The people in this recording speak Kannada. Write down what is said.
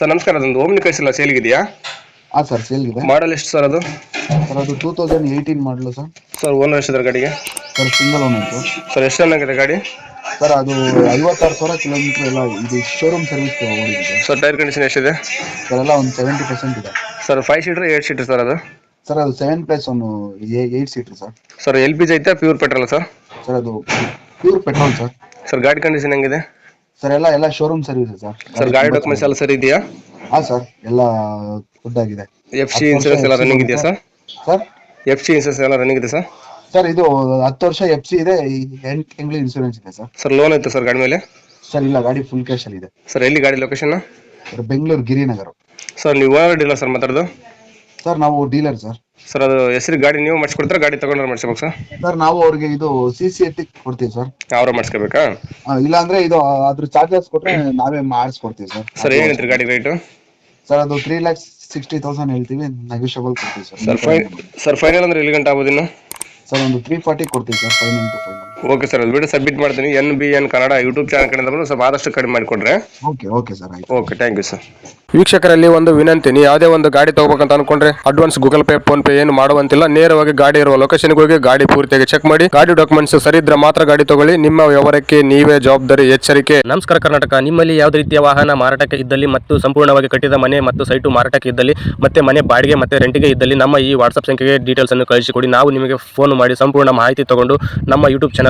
ಸರ್ ನಮಸ್ಕಾರ. ಅದೊಂದು ಓಮ್ನಿ ಸೇಲ್ ಇದೆಯಾ ಹಾಂ ಸರ್ ಸೇಲ್ ಇದೆ ಮಾಡಲ್ ಎಷ್ಟು ಸರ್ ಅದು? ಸರ್ ಅದು ಟೂ ತೌಸಂಡ್ ಏಯ್ಟೀನ್ ಮಾಡಲು ಸರ್. ಸರ್ ಓನರ್ ಎಷ್ಟಿದ್ದಾರೆ ಗಾಡಿಗೆ? ಸರ್ ಸಿಂಗಲ್ ಓನರ್ ಉಂಟು ಸರ್ ಎಷ್ಟು ಚೆನ್ನಾಗಿದೆ ಗಾಡಿ? ಸರ್ ಅದು ಐವತ್ತಾರು ಸಾವಿರ ಕಿಲೋಮೀಟ್ರ್ ಎಲ್ಲ ಇದು ಶೋರೂಮ್ ಸರ್ವಿಸ್ ಓಡಿದೆ ಸರ್. ಸರ್ ಟೈರ್ ಕಂಡೀಷನ್ ಎಷ್ಟಿದೆ? ಸರ್ ಎಲ್ಲ ಒಂದು ಸೆವೆಂಟಿ ಪರ್ಸೆಂಟ್ ಇದೆ. Sir five seater eight seater sir ಅದು? ಸರ್ ಅದು ಸೆವೆನ್ ಪ್ಲಸ್ ಒಂದು eight seater sir. Sir L P G ಐತೆ ಪ್ಯೂರ್ ಪೆಟ್ರೋಲ್ ಸರ್? ಸರ್ ಅದು ಪ್ಯೂರ್ ಪೆಟ್ರೋಲ್ ಸರ್. ಸರ್ ಗಾಡಿ ಕಂಡೀಷನ್ ಹೆಂಗಿದೆ? ಸರ್ ಎಲ್ಲ ಎಲ್ಲ ಶೋರೂಮ್ ಸರ್ವಿಸ್ ಸರ್ ಸರ್ ಗಾಡಿ ಡಾಕ್ಯುಮೆಂಟ್ಸ್ ಎಲ್ಲ ಸರಿ ಇದೆಯಾ? ಹಾ ಸರ್ ಎಲ್ಲ ಗುಡ್ ಆಗಿದೆ. ಎಫ್ ಸಿ ಇನ್ಸೂರೆನ್ಸ್ ಎಲ್ಲ ರನ್ನಿಂಗ್ ಇದೆಯಾ sir sir F C insurance ಎಲ್ಲ ರನ್ನಿಂಗ್ ಇದೆ ಸರ್ ಸರ್ ಇದು ಹತ್ತು ವರ್ಷ ಎಫ್ ಸಿ ಇದೆ ಈ ಎಂಟು ತಿಂಗಳು ಇನ್ಸೂರೆನ್ಸ್ ಇದೆ ಸರ್ ಸರ್ ಲೋನ್ ಇತ್ತು ಸರ್ ಗಾಡಿ ಮೇಲೆ? ಸರ್ ಇಲ್ಲ ಗಾಡಿ ಫುಲ್ ಕ್ಯಾಶ್ ಅಲ್ಲಿ ಇದೆ. ಸರ್ ಎಲ್ಲಿ ಗಾಡಿ location sir Bengaluru Girinagar. Sir ನೀವು ಡೀಲರ್ ಸರ್ ಮಾತಾಡೋದು? ಸರ್ ನಾವು ಡೀಲರ್ ಸರ್ ಸರ್ ಅದು ಹೆಸರು ಗಾಡಿ ನೀವು ಮಾಡಿಸ್ಕೊಡ್ತಾರೆ? ಗಾಡಿ ತಗೊಂಡ್ರೆ ಮಾಡಿಸ್ಬೇಕು ಸರ್? ಸರ್ ನಾವು ಅವ್ರಿಗೆ ಇದು ಸಿ ಸಿ ಎತ್ತಿ ಕೊಡ್ತೀವಿ ಸರ್. ಅವ್ರ ಮಾಡಿಸ್ಕೋಬೇಕಾ? ಆ, ಇಲ್ಲ ಅಂದ್ರೆ ಇದು ಅದ್ರ ಚಾರ್ಜಸ್ ಕೊಟ್ರೆ ನಾವೇ ಮಾಡಿಸ್ಕೊಡ್ತೀವಿ ಸರ್. ಸರ್ ಏನು ಹೇಳ್ತೀರಿ ಗಾಡಿ ರೇಟು ಸರ್ ಅದು ತ್ರೀ ಲ್ಯಾಕ್ಸ್ ಸಿಕ್ಸ್ಟಿ ತೌಸಂಡ್ ಹೇಳ್ತೀವಿ ನೆಗೋಷಿಯಬಲ್ ಕೊಡ್ತೀವಿ sir. Sir fine sir final ಅಂದ್ರೆ ಎಲ್ಲಿ ಗಂಟೆ ಆಗೋದು ಇನ್ನು? ಸರ್ ಒಂದು ತ್ರೀ ಫಾರ್ಟಿ ಕೊಡ್ತೀವಿ sir final to final okay sir ಅದು ವಿಡಿಯೋ ಸಬ್ಮಿಟ್ ಮಾಡ್ತೀನಿ N B N Kannada YouTube channel ಕಡೆಯಿಂದ ಬಂದು ಸ್ವಲ್ಪ ಆದಷ್ಟು ಕಡಿಮೆ ಮಾಡಿಕೊಡ್ರೆ. ಓಕೆ ಓಕೆ ಸರ್ ಆಯ್ತು. ಓಕೆ ಥ್ಯಾಂಕ್ ಯು ಸರ್ ವೀಕ್ಷಕರಲ್ಲಿ ಒಂದು ವಿನಂತಿ. ನೀವು ಯಾವುದೇ ಒಂದು ಗಾಡಿ ತಗೋಬೇಕಂತ ಅನ್ಕೊಂಡ್ರೆ advance Google Pay PhonePe ಏನು ಮಾಡುವಂತಿಲ್ಲ. ನೇರವಾಗಿ ಗಾಡಿ ಇರುವ ಲೊಕೇಶನ್ಗೆ ಹೋಗಿ ಗಾಡಿ ಪೂರ್ತಿಯಾಗಿ ಚೆಕ್ ಮಾಡಿ. ಗಾಡಿ ಡಾಕ್ಯುಮೆಂಟ್ಸ್ ಸರಿ ಇದ್ರೆ ಮಾತ್ರ ಗಾಡಿ ತಗೊಳ್ಳಿ. ನಿಮ್ಮ ವ್ಯವಹಾರಕ್ಕೆ ನೀವೇ ಜವಾಬ್ದಾರಿ ಎಚ್ಚರಿಕೆ. ನಮಸ್ಕಾರ ಕರ್ನಾಟಕ. ನಿಮ್ಮಲ್ಲಿ ಯಾವುದೇ ರೀತಿಯ ವಾಹನ ಮಾರಾಟಕ್ಕೆ ಇದ್ದಲ್ಲಿ ಮತ್ತು ಸಂಪೂರ್ಣವಾಗಿ ಕಟ್ಟಿದ ಮನೆ ಮತ್ತು ಸೈಟು ಮಾರಾಟಕ್ಕೆ ಇದ್ದಲ್ಲಿ ಮತ್ತೆ ಮನೆ ಬಾಡಿಗೆ ಮತ್ತೆ ರೆಂಟಿಗೆ ಇದ್ದಲ್ಲಿ ನಮ್ಮ ಈ ವಾಟ್ಸ್ಆಪ್ ಸಂಖ್ಯೆಗೆ ಡೀಟೇಲ್ಸ್ ಅನ್ನು ಕಳಿಸಿಕೊಡಿ. ನಾವು ನಿಮಗೆ ಫೋನ್ ಮಾಡಿ ಸಂಪೂರ್ಣ ಮಾಹಿತಿ ತಗೊಂಡು ನಮ್ಮ ಯೂಟ್ಯೂಬ್ ಚಾನಲ್